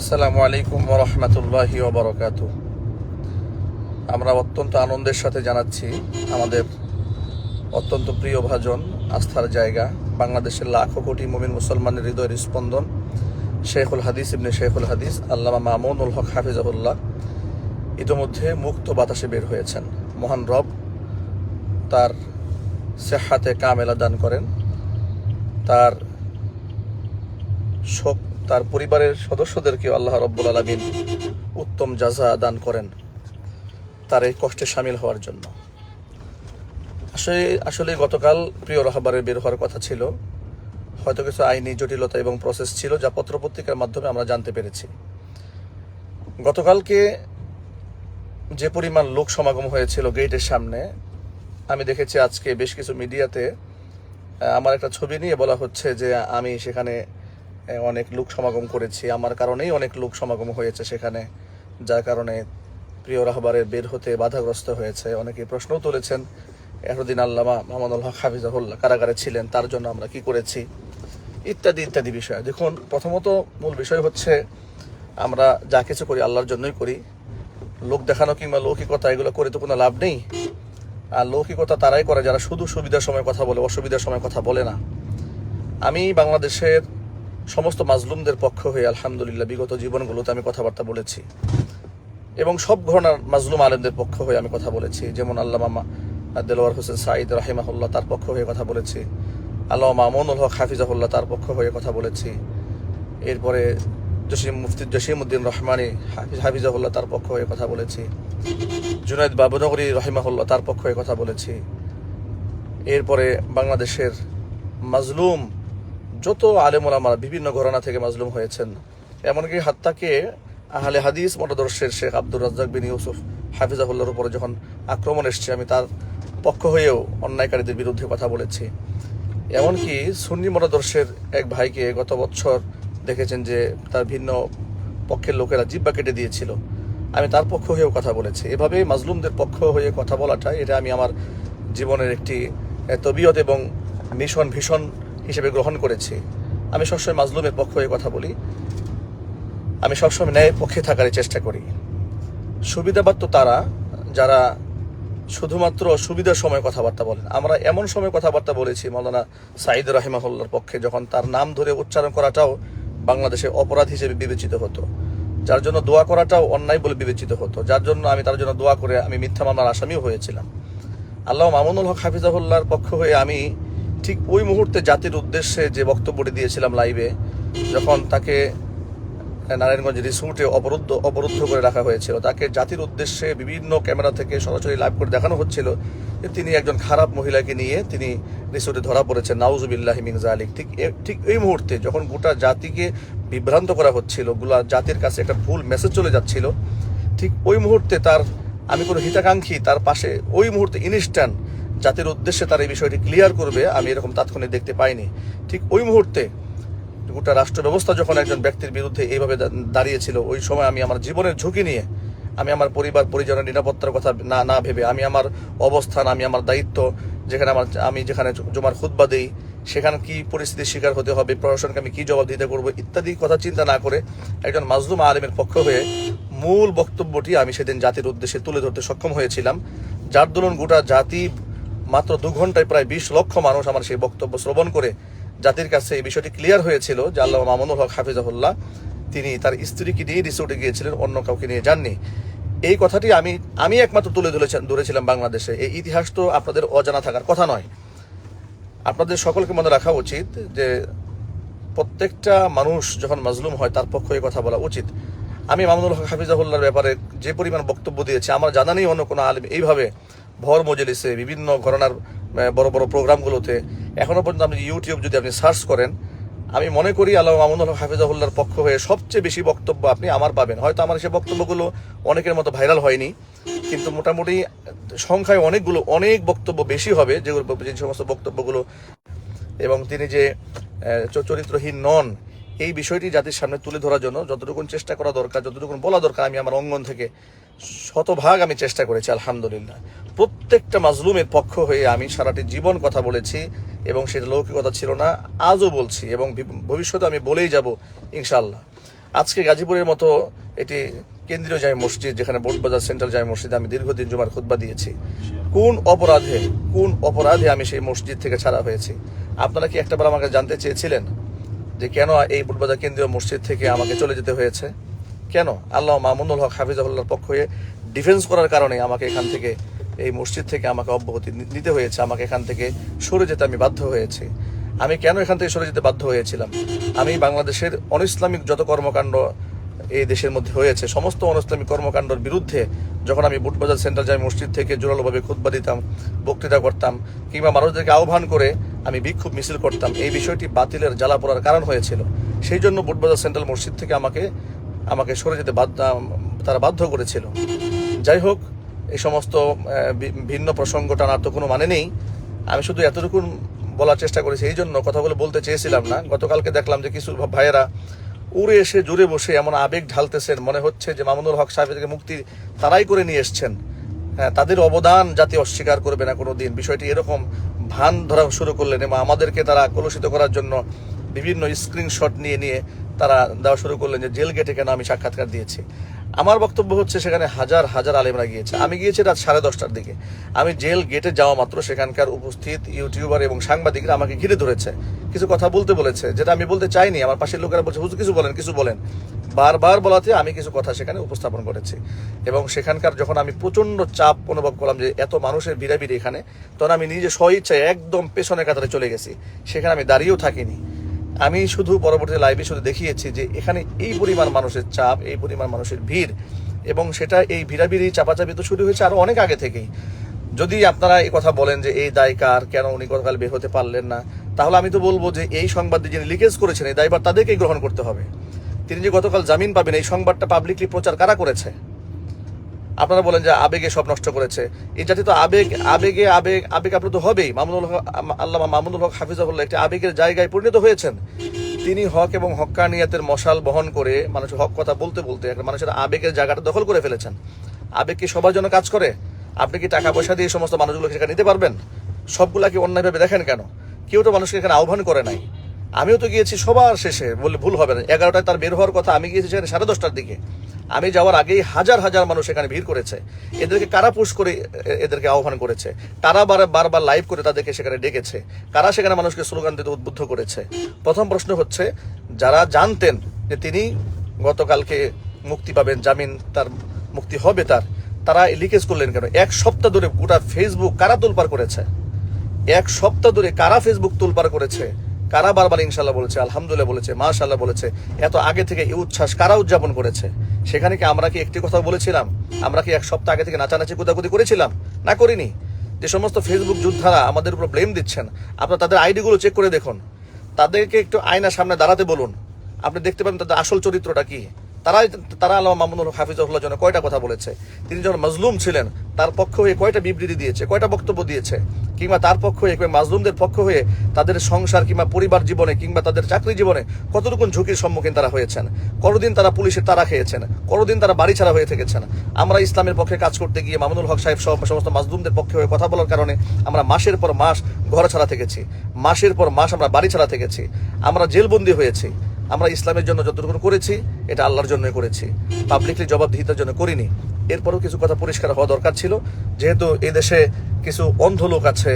আসসালামু আলাইকুম রহমতুল্লাহি ওবরকাত আমরা অত্যন্ত আনন্দের সাথে জানাচ্ছি আমাদের অত্যন্ত প্রিয় ভাজন, আস্থার জায়গা, বাংলাদেশের লাখো কোটি মুমিন মুসলমানের হৃদয়ের স্পন্দন, শেখুল হাদিস ইবনে শেখুল হাদিস, আল্লামা মামুনুল হক হাফিজাহুল্লাহ। ইতোমধ্যে মুক্ত বাতাসে বের হয়েছেন। মহান রব তার সেহাতে কামেলা দান করেন। তার শোক তার পরিবারের সদস্যদেরকে আল্লাহ রব্বুল আলমিন উত্তম জাজা দান করেন তার এই কষ্টে সামিল হওয়ার জন্য। আসলে আসলে গতকাল প্রিয় রাহবারের বের হওয়ার কথা ছিল। হয়তো কিছু আইনি জটিলতা এবং প্রসেস ছিল যা পত্রপত্রিকার মাধ্যমে আমরা জানতে পেরেছি। গতকালকে যে পরিমাণ লোক সমাগম হয়েছিল গেটের সামনে, আমি দেখেছি আজকে বেশ কিছু মিডিয়াতে আমার একটা ছবি নিয়ে বলা হচ্ছে যে আমি সেখানে অনেক লোক সমাগম করেছি। আমার কারণেই অনেক লোক সমাগম হয়েছে সেখানে, যার কারণে প্রিয় রাহবারের বের হতে বাধাগ্রস্ত হয়েছে। অনেকে প্রশ্নও তুলেছেন, এতদিন আল্লামা মামানুল হক হাফিজাহুল্লাহ কারাগারে ছিলেন, তার জন্য আমরা কি করেছি? ইত্যাদি ইত্যাদি বিষয়। দেখুন, প্রথমত মূল বিষয় হচ্ছে, আমরা যা কিছু করি আল্লাহর জন্যই করি। লোক দেখানো কিংবা লৌকিকতা, এগুলো করে তো কোনো লাভ নেই। আর লৌকিকতা তারাই করে যারা শুধু সুবিধার সময় কথা বলে, অসুবিধার সময় কথা বলে না। আমি বাংলাদেশের সমস্ত মাজলুমদের পক্ষ হয়ে, আলহামদুলিল্লাহ, বিগত জীবনগুলোতে আমি কথাবার্তা বলেছি। এবং সব ঘটনার মাজলুম আলেমদের পক্ষ হয়ে আমি কথা বলেছি। যেমন আল্লাহ মামা দেলোয়ার হোসেন সাঈদ রাহিমাহুল্লাহ তার পক্ষ হয়ে কথা বলেছি। আল্লাহ মামুনুল হক হাফিজাহুল্লাহ তার পক্ষ হয়ে কথা বলেছি। এরপরে জসিম মুফতি, জসিমউদ্দিন রহমানি হাফিজ, হাফিজাহুল্লাহ তার পক্ষ হয়ে কথা বলেছি। জুনাইদ বাবুনগরী রহিমাহুল্লাহ তার পক্ষ হয়ে কথা বলেছি। এরপরে বাংলাদেশের মাজলুম যত আলেমুলামারা বিভিন্ন ঘরানা থেকে মাজলুম হয়েছেন, এমনকি হাত্তাকে আহলে হাদিস মতাদর্শের শেখ আব্দুর রাজ্জাক বিন ইউসুফ হাফিজাহুল্লাহর উপরে যখন আক্রমণ এসছে, আমি তার পক্ষ হয়েও অন্যায়কারীদের বিরুদ্ধে কথা বলেছি। এমনকি সুন্নি মতাদর্শের এক ভাইকে গত বছর দেখেছেন যে তার ভিন্ন পক্ষের লোকেরা জিব্বা কেটে দিয়েছিল। আমি তার পক্ষ হয়েও কথা বলেছি। এভাবে মাজলুমদের পক্ষ হয়ে কথা বলাটা এটা আমি আমার জীবনের একটি তবিয়ত এবং মিশন ভীষণ হিসেবে গ্রহণ করেছি। আমি সবসময় মাজলুমের পক্ষ হয়ে কথা বলি। আমি সবসময় ন্যায়ের পক্ষে থাকার চেষ্টা করি। সুবিধাবাদ তো তারা, যারা শুধুমাত্র সুবিধার সময় কথাবার্তা বলেন। আমরা এমন সময় কথাবার্তা বলেছি মৌলানা সাইদ রাহিমাহুল্লার পক্ষে, যখন তার নাম ধরে উচ্চারণ করাটাও বাংলাদেশে অপরাধ হিসেবে বিবেচিত হতো। যার জন্য দোয়া করাটাও অন্যায় বলে বিবেচিত হতো। যার জন্য আমি তার জন্য দোয়া করে আমি মিথ্যা মামলার আসামিও হয়েছিলাম। আল্লাহ মামুনুল হক হাফিজাহুল্লাহর পক্ষ হয়ে আমি ঠিক ওই মুহূর্তে জাতির উদ্দেশ্যে যে বক্তব্যটি দিয়েছিলাম লাইভে যখন তাকে নারায়ণগঞ্জ রিসোর্টে অবরুদ্ধ অবরুদ্ধ করে রাখা হয়েছিল, তাকে জাতির উদ্দেশ্যে বিভিন্ন ক্যামেরা থেকে সরাসরি লাইভ করে দেখানো হচ্ছিল যে তিনি একজন খারাপ মহিলাকে নিয়ে তিনি রিসোর্টে ধরা পড়েছেন। নাউজুবিল্লাহ মিন জালিক ঠিক ঠিক এই মুহূর্তে যখন গোটা জাতিকে বিভ্রান্ত করা হচ্ছিল, গুলা জাতির কাছে একটা ভুল মেসেজ চলে যাচ্ছিল, ঠিক ওই মুহূর্তে তার, আমি কোনো হিতাকাঙ্ক্ষী, তার পাশে ওই মুহূর্তে ইনস্ট্যান্ট জাতির উদ্দেশ্যে তার এই বিষয়টি ক্লিয়ার করবে, আমি এরকম তাৎক্ষণিক দেখতে পাইনি। ঠিক ওই মুহূর্তে গোটা রাষ্ট্র ব্যবস্থা যখন একজন ব্যক্তির বিরুদ্ধে এইভাবে দাঁড়িয়েছিল, ওই সময় আমি আমার জীবনের ঝুঁকি নিয়ে, আমি আমার পরিবার, পরিজনের নিরাপত্তার কথা না না ভেবে, আমি আমার অবস্থান, আমি আমার দায়িত্ব, যেখানে আমার, আমি যেখানে জমার খুদ্া দিই, সেখানে কি পরিস্থিতির শিকার হতে হবে, প্রশাসনকে আমি কি জবাব দিতে করব, ইত্যাদি কথা চিন্তা না করে একজন মাজলুম আলেমের পক্ষ হয়ে মূল বক্তব্যটি আমি সেদিন জাতির উদ্দেশ্যে তুলে ধরতে সক্ষম হয়েছিলাম, যার দরুন গোটা জাতি মাত্র দু ঘন্টায় প্রায় বিশ লক্ষ মানুষ আমার সেই বক্তব্য শ্রবণ করে জাতির কাছে এই বিষয়টি ক্লিয়ার হয়েছিল যে আল্লাহ মামুনুল হক হাফিজাহুল্লাহ তিনি তার স্ত্রীকে নিয়ে রিসোর্টে গিয়েছিলেন অন্য কাউকে নিয়ে যাননি। এই কথাটি আমি আমি একমাত্র তুলে ধরেছেন ধরেছিলাম বাংলাদেশে। এই ইতিহাস তো আপনাদের অজানা থাকার কথা নয়। আপনাদের সকলকে মনে রাখা উচিত যে প্রত্যেকটা মানুষ যখন মাজলুম হয় তার পক্ষ কথা বলা উচিত। আমি মামুনুল হক হাফিজাহুল্লার ব্যাপারে যে পরিমাণ বক্তব্য দিয়েছি আমার জানা নেই অন্য কোনো আলিম এইভাবে ভর মজলিসে বিভিন্ন ঘটনার বড় বড় প্রোগ্রামগুলোতে এখনও পর্যন্ত আপনি ইউটিউব যদি আপনি সার্চ করেন, আমি মনে করি আল্লাহ মামুনুল হাফিজাহুল্লার পক্ষ হয়ে সবচেয়ে বেশি বক্তব্য আপনি আমার পাবেন। হয়তো আমার সে বক্তব্যগুলো অনেকের মতো ভাইরাল হয়নি, কিন্তু মোটামুটি সংখ্যায় অনেকগুলো, অনেক বক্তব্য বেশি হবে যেগুলো যে সমস্ত বক্তব্যগুলো এবং তিনি যে চরিত্রহীন নন, এই বিষয়টি জাতির সামনে তুলে ধরার জন্য যতটুকুন চেষ্টা করা দরকার, যতটুকুন বলা দরকার আমি আমার অঙ্গন থেকে শতভাগ আমি চেষ্টা করেছি, আলহামদুলিল্লাহ। প্রত্যেকটা মাজলুমের পক্ষ হয়ে আমি সারাটি জীবন কথা বলেছি এবং সেটা লৌকিকতা ছিল না, আজও বলছি এবং ভবিষ্যতে আমি বলেই যাব ইনশাল্লাহ আজকে গাজীপুরের মতো এটি কেন্দ্রীয় জামে মসজিদ, যেখানে বোটবাজার সেন্ট্রাল জামে মসজিদে আমি দীর্ঘদিন জুমার খুতবা দিয়েছি, কোন অপরাধে কোন অপরাধে আমি সেই মসজিদ থেকে ছাড়া হয়েছি? আপনারা কি একটাবার আমাকে জানতে চেয়েছিলেন যে কেন এই বুটবাজার কেন্দ্রীয় মসজিদ থেকে আমাকে চলে যেতে হয়েছে? কেন? আল্লাহ মামুনুল হক হাফিজাহুল্লাহর পক্ষ হয়ে ডিফেন্স করার কারণে আমাকে এখান থেকে, এই মসজিদ থেকে আমাকে অব্যাহতি নিতে হয়েছে, আমাকে এখান থেকে সরে যেতে আমি বাধ্য হয়েছি। আমি কেন এখান থেকে সরে যেতে বাধ্য হয়েছিলাম? আমি বাংলাদেশের অনইসলামিক যত কর্মকাণ্ড এই দেশের মধ্যে হয়েছে, সমস্ত অনইসলামিক কর্মকাণ্ডের বিরুদ্ধে যখন আমি বুটবাজার সেন্টার জামি মসজিদ থেকে জোরালোভাবে খুতবা দিতাম, বক্তৃতা করতাম, কিংবা মানুষদেরকে আহ্বান করে আমি বিক্ষোভ মিছিল করতাম, এই বিষয়টি বাতিলের জ্বালা পড়ার কারণ হয়েছিল। সেই জন্য বুটবাজার সেন্ট্রাল মসজিদ থেকে আমাকে আমাকে সরে যেতে বাধ্য তারা বাধ্য করেছিল। যাই হোক এই সমস্ত ভিন্ন প্রসঙ্গ টানার তো কোনো মানে নেই। আমি শুধু এতটুকু বলার চেষ্টা করেছি এই জন্য কথাগুলো বলতে চেয়েছিলাম না। গতকালকে দেখলাম যে কিছু ভাইয়েরা উড়ে এসে জুড়ে বসে এমন আবেগ ঢালতেছেন মনে হচ্ছে যে মামুনুল হক সাহেবকে মুক্তি তারাই করে নিয়ে এসছেন। হ্যাঁ, তাদের অবদান জাতি অস্বীকার করবে না কোনো দিন। বিষয়টি এরকম ভান ধরা শুরু করলেন এবং আমাদেরকে তারা কলুষিত করার জন্য বিভিন্ন স্ক্রিনশট নিয়ে নিয়ে তারা দেওয়া শুরু করলেন যে জেল গেটে কেন আমি সাক্ষাৎকার দিয়েছি। আমার বক্তব্য হচ্ছে সেখানে হাজার হাজার আলেমরা গিয়েছে। আমি গিয়েছি রাত সাড়ে দশটার দিকে। আমি জেল গেটে যাওয়া মাত্র সেখানকার উপস্থিত ইউটিউবার এবং সাংবাদিকরা আমাকে ঘিরে ধরেছে। কিছু কথা বলতে বলেছে, যেটা আমি বলতে চাইনি। আমার পাশের লোকেরা বলছে, হুজুর, কিছু বলেন কিছু বলেন। বারবার বলাতে আমি কিছু কথা সেখানে উপস্থাপন করেছি। এবং সেখানকার যখন আমি প্রচণ্ড চাপ অনুভব করলাম যে এত মানুষের ভিড়াভিড়ি এখানে, তখন আমি নিজে স্বইচ্ছায় একদম পেছনে কাতারে চলে গেছি। সেখানে আমি দাঁড়িয়েও থাকিনি। আমি শুধু পরবর্তী লাইভে শুধু দেখিয়েছি যে এখানে এই পরিমাণ মানুষের চাপ, এই পরিমাণ মানুষের ভিড় এবং সেটা এই ভিড়াভিড়ি, চাপাচাপি তো শুরু হয়েছে আরও অনেক আগে থেকেই। যদি আপনারা এই কথা বলেন যে এই দায় কার, কেন উনি গতকাল বের হতে পারলেন না, তাহলে আমি তো বলব যে এই সংবাদ যিনি লিকেজ করেছেন, এই দায়বার তাদেরকেই গ্রহণ করতে হবে। তিনি যে গতকাল জামিন পাবেন, এই সংবাদটা পাবলিকলি প্রচার কারা করেছে? আপনারা বলেন যে আবেগে সব নষ্ট করেছে। এই জাতি তো আবেগ, আবেগে, আবেগ আবেগ আপনার তো হবেই। মামুনুল হক আল্লাহ মামুনুল হক হাফিজাহুল্লাহ একটি আবেগের জায়গায় পরিণত হয়েছেন। তিনি হক এবং হক্কানিয়াতের মশাল বহন করে মানুষের হক কথা বলতে বলতে একটা মানুষের আবেগের জায়গাটা দখল করে ফেলেছেন। আবেগ কি সবার জন্য কাজ করে? আপনি কি টাকা পয়সা দিয়ে সমস্ত মানুষগুলোকে সেখানে নিতে পারবেন? সবগুলাকে অন্যায়ভাবে দেখেন কেন? কেউ তো মানুষকে এখানে আহ্বান করে নাই। আমিও তো গিয়েছি সবার শেষে, বললে ভুল হবে না। এগারোটায় তার বের হওয়ার কথা আমি গিয়েছি সেখানে সাড়ে দশটার দিকে। আমি যাওয়ার আগেই হাজার হাজার মানুষ এখানে ভিড় করেছে। এদেরকে কারা পুশ করে এদেরকে আহ্বান করেছে? কারা বার বারবার লাইভ করে তাদেরকে সেখানে ডেকেছে? কারা সেখানে মানুষকে স্লোগান দিতে উদ্বুদ্ধ করেছে? প্রথম প্রশ্ন হচ্ছে, যারা জানতেন যে তিনি গতকালকে মুক্তি পাবেন, জামিন তার মুক্তি হবে তার, তারা লিকেজ করলেন কেন? এক সপ্তাহ ধরে গোটা ফেসবুক কারা তোলপার করেছে? এক সপ্তাহ ধরে কারা ফেসবুক তোলপার করেছে? কারা বারবার ইনশাল্লাহ বলেছে, আলহামদুলিল্লাহ বলেছে মাশাল্লাহ বলেছে, এত আগে থেকে এই উচ্ছ্বাস কারা উদযাপন করেছে? সেখানে কি আমরা কি একটি কথা বলেছিলাম? আমরা কি এক সপ্তাহ আগে থেকে নাচানাচি কুদাকুদি করেছিলাম? না করিনি। যে সমস্ত ফেসবুক যোদ্ধারা আমাদের উপর ব্লেম দিচ্ছেন, আপনার তাদের আইডিগুলো চেক করে দেখুন। তাদেরকে একটু আয়নার সামনে দাঁড়াতে বলুন। আপনি দেখতে পাবেন তাদের আসল চরিত্রটা কি। তারাই তারা আল্লাহ মামুনুল হক হাফিজুল্লাহ জন্য কয়টা কথা বলেছে? তিনি যখন মজলুম ছিলেন, তার পক্ষ হয়ে কয়টা বিবৃতি দিয়েছে, কয়টা বক্তব্য দিয়েছে? কিংবা তার পক্ষ হয়ে, কিংবা মাজলুমদের পক্ষ হয়ে তাদের সংসার কিংবা পরিবার জীবনে কিংবা তাদের চাকরি জীবনে কতটুকু ঝুঁকির সম্মুখীন তারা হয়েছেন? কতদিন তারা পুলিশের তারা খেয়েছেন? কতদিন তারা বাড়ি ছাড়া হয়ে থেকেছেন? আমরা ইসলামের পক্ষে কাজ করতে গিয়ে মামুনুল হক সাহেব সহ সমস্ত মাজলুমদের পক্ষে হয়ে কথা বলার কারণে আমরা মাসের পর মাস ঘর ছাড়া থেকেছি। মাসের পর মাস আমরা বাড়ি ছাড়া থেকেছি। আমরা জেলবন্দি হয়েছি। আমরা ইসলামের জন্য যতটুকু করেছি, এটা আল্লাহর জন্যই করেছি। পাবলিকলি জবাবদিহিতার জন্য করিনি। এরপরেও কিছু কথা পরিষ্কার হওয়া দরকার ছিল। যেহেতু এই দেশে কিছু অন্ধ লোক আছে,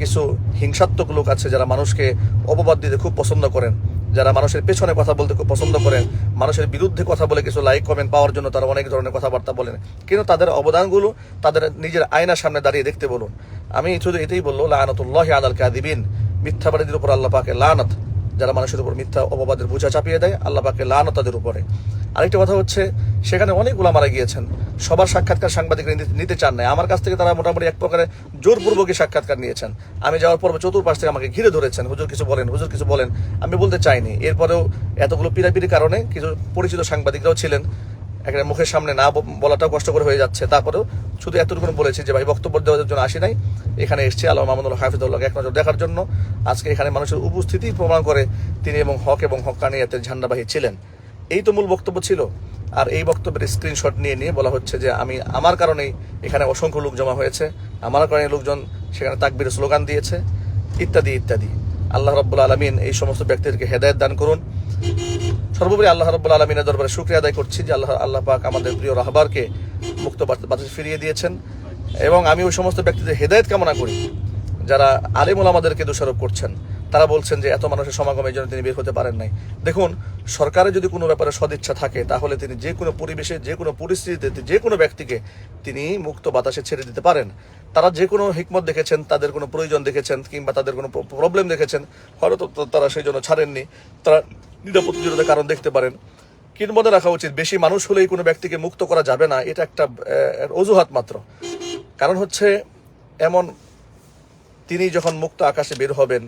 কিছু হিংসাত্মক লোক আছে যারা মানুষকে অপবাদ দিতে খুব পছন্দ করেন, যারা মানুষের পেছনে কথা বলতে খুব পছন্দ করেন, মানুষের বিরুদ্ধে কথা বলে কিছু লাইক কমেন্ট পাওয়ার জন্য তারা অনেক ধরনের কথাবার্তা বলেন। কিন্তু তাদের অবদানগুলো তাদের নিজের আয়নার সামনে দাঁড়িয়ে দেখতে বলুন। আমি শুধু এটাই বলল, লানতুল্লাহ আদাল কাদিবিন মিথ্যাবাদীদের উপর আল্লাহ পাকে লানত। যারা মানুষের উপর মিথ্যা অপবাদের বোঝা চাপিয়ে দেয়, আল্লাহ পাকে লানত তাদের উপরে। আরেকটা কথা হচ্ছে, সেখানে অনেক মারা গিয়েছেন। সবার সাক্ষাৎকার সাংবাদিকরা নিতে- নিতে চান নাই। আমার কাছ থেকে তারা মোটামুটি এক প্রকারে জোরপূর্বকই সাক্ষাৎকার নিয়েছেন। আমি যাওয়ার পর চতুর্পাশ থেকে আমাকে ঘিরে ধরেছেন, হুজুর কিছু বলেন, হুজুর কিছু বলেন। আমি বলতে চাইনি। এরপরেও এতগুলো পিড়াপিড়ির কারণে কিছু পরিচিত সাংবাদিকরাও ছিলেন। একটা মুখের সামনে না বলাটাও কষ্টকর হয়ে যাচ্ছে। তারপরেও শুধু এতটুকু বলেছি যে ভাই বক্তব্য দেওয়ার জন্য আসি নাই। এখানে এসছে আল্লাহ মাহমুদুল হাফিজুল্লাহকে এক নজর দেখার জন্য। আজকে এখানে মানুষের উপস্থিতি প্রমাণ করে তিনি এবং হক এবং হকানিয়াতের ঝান্ডাবাহী ছিলেন। এই তো মূল বক্তব্য ছিল। আর এই বক্তব্যের স্ক্রিনশট নিয়ে নিয়ে বলা হচ্ছে যে আমি আমার কারণেই এখানে অসংখ্য লোক জমা হয়েছে। আমার কারণে লোকজন সেখানে তাকবির স্লোগান দিয়েছে। ইত্যাদি ইত্যাদি। আল্লাহ রব্বুল আলমিন এই সমস্ত ব্যক্তিদেরকে হেদায়ত দান করুন। সর্বোপরি আল্লাহ রব্বুল আলমিনের দরবারে শুক্রিয়া আদায় করছি যে আল্লাহ আল্লাহ পাক আমাদের প্রিয় রাহবারকে মুক্ত বাত- বাতাসে ফিরিয়ে দিয়েছেন। এবং আমি ওই সমস্ত ব্যক্তিদের হেদায়েত কামনা করি, যারা আলিমুল আমাদেরকে দোষারোপ করছেন। তারা বলছেন যে এত মানুষের সমাগমের জন্য তিনি বের হতে পারেন নাই। দেখুন সরকারের যদি কোনো ব্যাপারে সদিচ্ছা থাকে, তাহলে তিনি যে কোনো পরিবেশে, যে কোনো পরিস্থিতিতে, যে কোনো ব্যক্তিকে তিনি মুক্ত বাতাসে ছেড়ে দিতে পারেন। তারা যে কোনো হিকমত দেখেছেন, তাদের কোনো প্রয়োজন দেখেছেন, কিংবা তাদের কোনো প্রবলেম দেখেছেন, হয়তো তারা সেই জন্য ছাড়েননি। তারা নিরাপত্তাজনিত কারণ দেখতে পারেন। কিন্তু মনে রাখা উচিত, বেশি মানুষ হলেই কোনো ব্যক্তিকে মুক্ত করা যাবে না, এটা একটা অজুহাত মাত্র। কারণ হচ্ছে, এমন তিনি যখন মুক্ত আকাশে বের হবেন,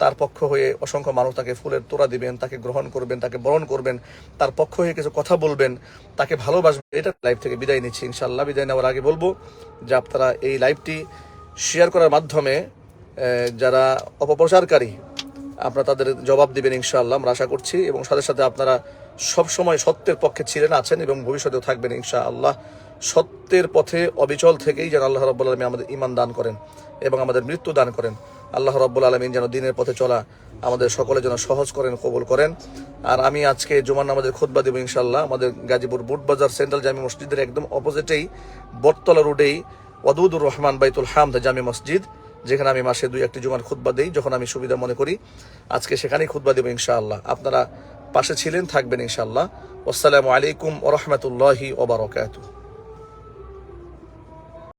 তার পক্ষ হয়ে অসংখ্য মানুষ তাকে ফুলের তোড়া দিবেন, তাকে গ্রহণ করবেন, তাকে বরণ করবেন, তার পক্ষ হয়ে কিছু কথা বলবেন, তাকে ভালোবাসবেন, এটা লাইভ থেকে বিদায় নিচ্ছি ইনশাল্লাহ বিদায় নেওয়ার আগে বলব যে আপনারা এই লাইভটি শেয়ার করার মাধ্যমে যারা অপপ্রচারকারী আপনারা তাদের জবাব দিবেন ইনশাআল্লাহ। আমরা আশা করছি এবং সাথে সাথে আপনারা সব সময় সত্যের পক্ষে ছিলেন, আছেন এবং ভবিষ্যতেও থাকবেন ইনশাআল্লাহ। সত্যের পথে অবিচল থেকেই যেন আল্লাহ রব্বুল আলমী আমাদের ইমান দান করেন এবং আমাদের মৃত্যু দান করেন। আল্লাহ রব্বুল আলমিন যেন দিনের পথে চলা আমাদের সকলে যেন সহজ করেন, কবুল করেন। আর আমি আজকে জুমার নামাজের খুতবা দেবো ইনশাআল্লাহ। আমাদের গাজীপুর বুটবাজার সেন্ট্রাল জামি মসজিদের একদম অপোজিটেই বটতলা রোডেই ওয়াদুদুর রহমান বাইতুল হামদ জামি মসজিদ। যেখানে আমি মাসে দুই একটি জুমার খুতবা দিই, যখন আমি সুবিধা মনে করি, আজকে সেখানেই খুতবা দেবো ইনশাআল্লাহ। আপনারা পাশে ছিলেন, থাকবেন ইনশাআল্লাহ। আসসালামু আলাইকুম ওরহমতুল্লাহি ওবরাকাতুহ